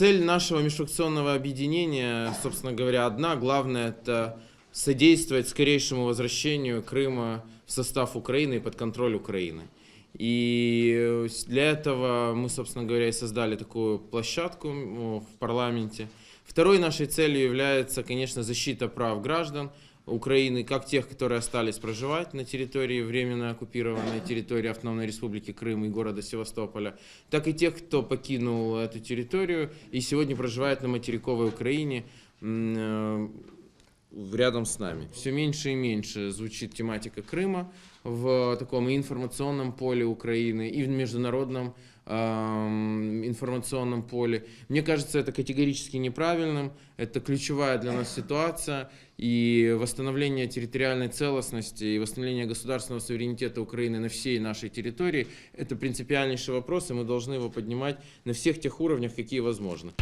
Цель нашего межфракционного объединения, собственно говоря, одна. Главное – это содействовать скорейшему возвращению Крыма в состав Украины и под контроль Украины. И для этого мы, собственно говоря, и создали такую площадку в парламенте. Второй нашей целью является, конечно, защита прав граждан Украины, как тех, которые остались проживать на территории временно оккупированной территории Автономной Республики Крым и города Севастополя, так и тех, кто покинул эту территорию и сегодня проживает на материковой Украине. Э, рядом с нами. Все меньше и меньше звучит тематика Крыма в таком информационном поле Украины и в международном информационном поле. Мне кажется, это категорически неправильным. Это ключевая для нас ситуация. И восстановление территориальной целостности и восстановление государственного суверенитета Украины на всей нашей территории – это принципиальнейший вопрос, и мы должны его поднимать на всех тех уровнях, какие возможны.